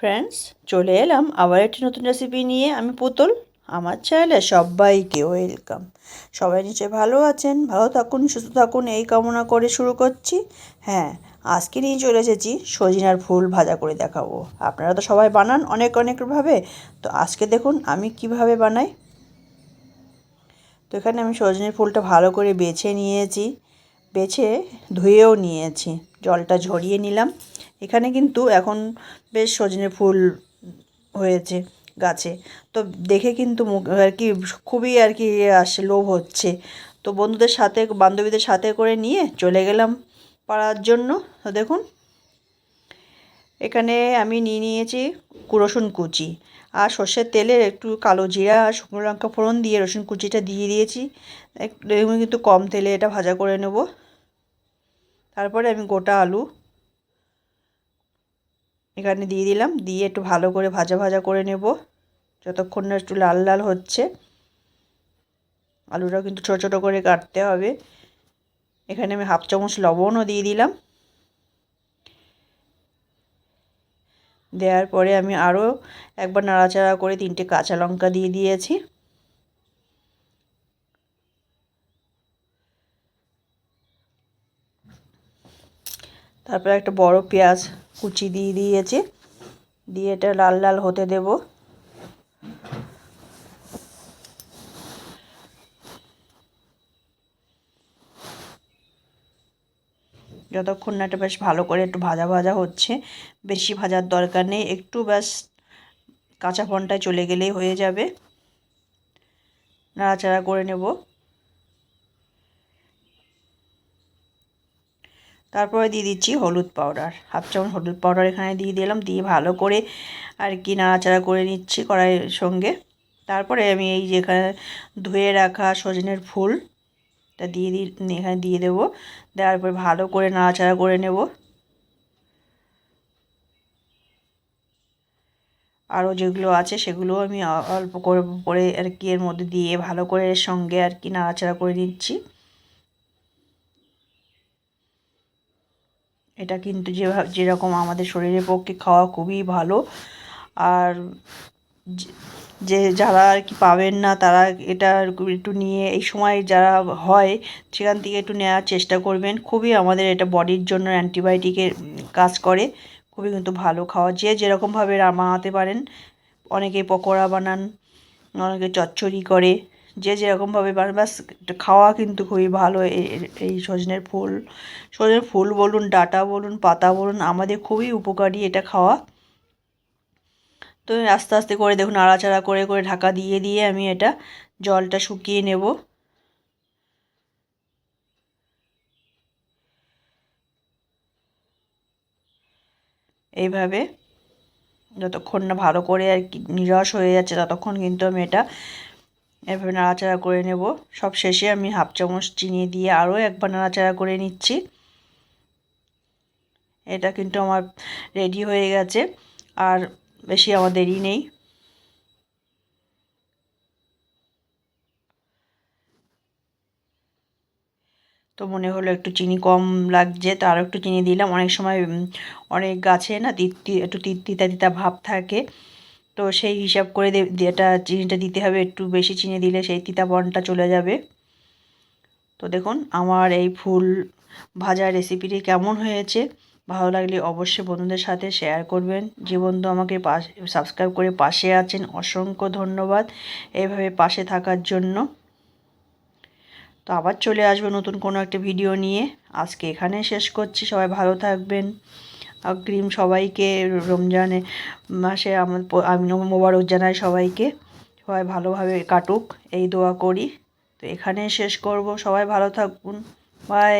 Friends চলে এলাম আবার একটি নতুন রেসিপি নিয়ে। আমি পুতুল, আমার চ্যানেলে সবাইকে ওয়েলকাম সবাই নিশ্চয়ই ভালো আছেন, ভালো থাকুন, সুস্থ থাকুন, এই কামনা করে শুরু করছি। হ্যাঁ আজকে নিয়ে চলে এসেছি সজিনার ফুল ভাজা করে দেখাবো। আপনারা তো সবাই বানান অনেক অনেকভাবে তো আজকে দেখুন আমি কীভাবে বানাই। তো এখানে আমি সজনের ফুলটা ভালো করে বেছে নিয়েছি। বেছে ধুয়েও নিয়েছি। জলটা ঝরিয়ে নিলাম। এখানে কিন্তু এখন বেশ সজনে ফুল হয়েছে গাছে। তো দেখে কিন্তু আর কি খুবই আর কি আসে, লোভ হচ্ছে। তো বন্ধুদের সাথে, বান্ধবীদের সাথে করে নিয়ে চলে গেলাম পাড়ার জন্য। তো দেখুন, এখানে আমি নিয়ে নিয়েছি রসুন কুচি আর সর্ষের তেলে একটু কালো জিরা আর শুকনো লঙ্কা ফোড়ন দিয়ে রসুন কুচিটা দিয়ে দিয়েছি। একটু কিন্তু কম তেলে এটা ভাজা করে নেব। তারপরে আমি গোটা আলু এখানে দিয়ে দিলাম। দিয়ে একটু ভালো করে ভাজা ভাজা করে নেব। যতক্ষণ না একটু লাল লাল হচ্ছে। আলুটাও কিন্তু ছোটো ছোটো করে কাটতে হবে। এখানে আমি হাফ চামচ লবণও দিয়ে দিলাম। দেওয়ার পরে আমি আরও একবার নাড়াচাড়া করে তিনটে কাঁচা লঙ্কা দিয়ে দিয়েছি। তারপরে একটা বড় পেঁয়াজ কুচি দিয়ে দিয়েছি। দিয়ে এটা লাল লাল হতে দেব। যতক্ষণ না এটা বেশ ভালো করে একটু ভাজা ভাজা হচ্ছে, বেশি ভাজার দরকার নেই। একটু ব্যাস কাঁচা ফোনটায় চলে গেলেই হয়ে যাবে। নাড়াচাড়া করে নেব। তারপরে দিয়ে দিচ্ছি হলুদ পাউডার হাফ চামচ হলুদ পাউডার এখানে দিয়ে দিলাম, দিয়ে ভালো করে আর কি নাড়াচাড়া করে নিচ্ছি কড়াইয়ের সঙ্গে। তারপরে আমি এই যেখানে ধুয়ে রাখা সজনের ফুল তা দিয়ে দিই এখানে দিয়ে দেবো, দেওয়ার পরে ভালো করে নাড়াচাড়া করে নেব। আরও যেগুলো আছে সেগুলো আমি অল্প করে করে আর কি এর মধ্যে দিয়ে ভালো করে সঙ্গে আর কি নাড়াচাড়া করে নিচ্ছি। এটা কিন্তু যেভাবে যেরকম আমাদের শরীরের পক্ষে খাওয়া খুবই ভালো। আর যে যারা আর কি পাবেন না, তারা এটা একটু নিয়ে, এই সময় যারা হয়, সেখান থেকে একটু নেওয়ার চেষ্টা করবেন। খুবই আমাদের এটা বডির জন্য অ্যান্টিবায়োটিকের কাজ করে। খুবই কিন্তু ভালো খাওয়া। যে যেরকমভাবে বানাতে পারেন, অনেকে পকোড়া বানান, অনেকে চচ্চড়ি করে। যে যেরকমভাবে বাস খাওয়া কিন্তু খুবই ভালো। এই সজনের ফুল সজনের ফুল বলুন, ডাটা বলুন, পাতা বলুন, আমাদের খুবই উপকারী এটা খাওয়া। তো আস্তে আস্তে করে দেখুন, নাড়াচাড়া করে করে ঢাকা দিয়ে দিয়ে আমি এটা জলটা শুকিয়ে নেব। এইভাবে যতক্ষণ না ভালো করে আর কি নিরস হয়ে যাচ্ছে, ততক্ষণ কিন্তু আমি এটা এভাবে নাড়াচাড়া করে নেব। সব শেষে আমি হাফ চামচ চিনি দিয়ে আরও একবার নাড়াচাড়া করে নিচ্ছি। এটা কিন্তু আমার রেডি হয়ে গেছে, আর বেশি আমার দেরি নেই। তো মনে হলো একটু চিনি কম লাগছে, তো আরও একটু চিনি দিলাম। অনেক সময় অনেক গাছে না তিত্তি একটু তিতা তিতা ভাব থাকে। তো সেই হিসাব করে এটা চিনিটা দিতে হবে, একটু বেশি চিনি দিলে সেই তিতাবনটা চলে যাবে। তো দেখুন, আমার এই ফুল ভাজা রেসিপিটি কেমন হয়েছে? ভালো লাগলে অবশ্যই বন্ধুদের সাথে শেয়ার করবেন। যে বন্ধু আমাকে পাশে সাবস্ক্রাইব করে পাশে আছেন, অসংখ্য ধন্যবাদ এইভাবে পাশে থাকার জন্য। তো আবার চলে আসব নতুন কোনো একটা ভিডিও নিয়ে। আজকে এখানে শেষ করছি। সবাই ভালো থাকবেন। অগ্রিম সবাইকে, রমজানে মাসে আমার আমি মোবারক জানাই সবাইকে। সবাই ভালোভাবে কাটুক, এই দোয়া করি। তো এখানে শেষ করব। সবাই ভালো থাকুন। বাই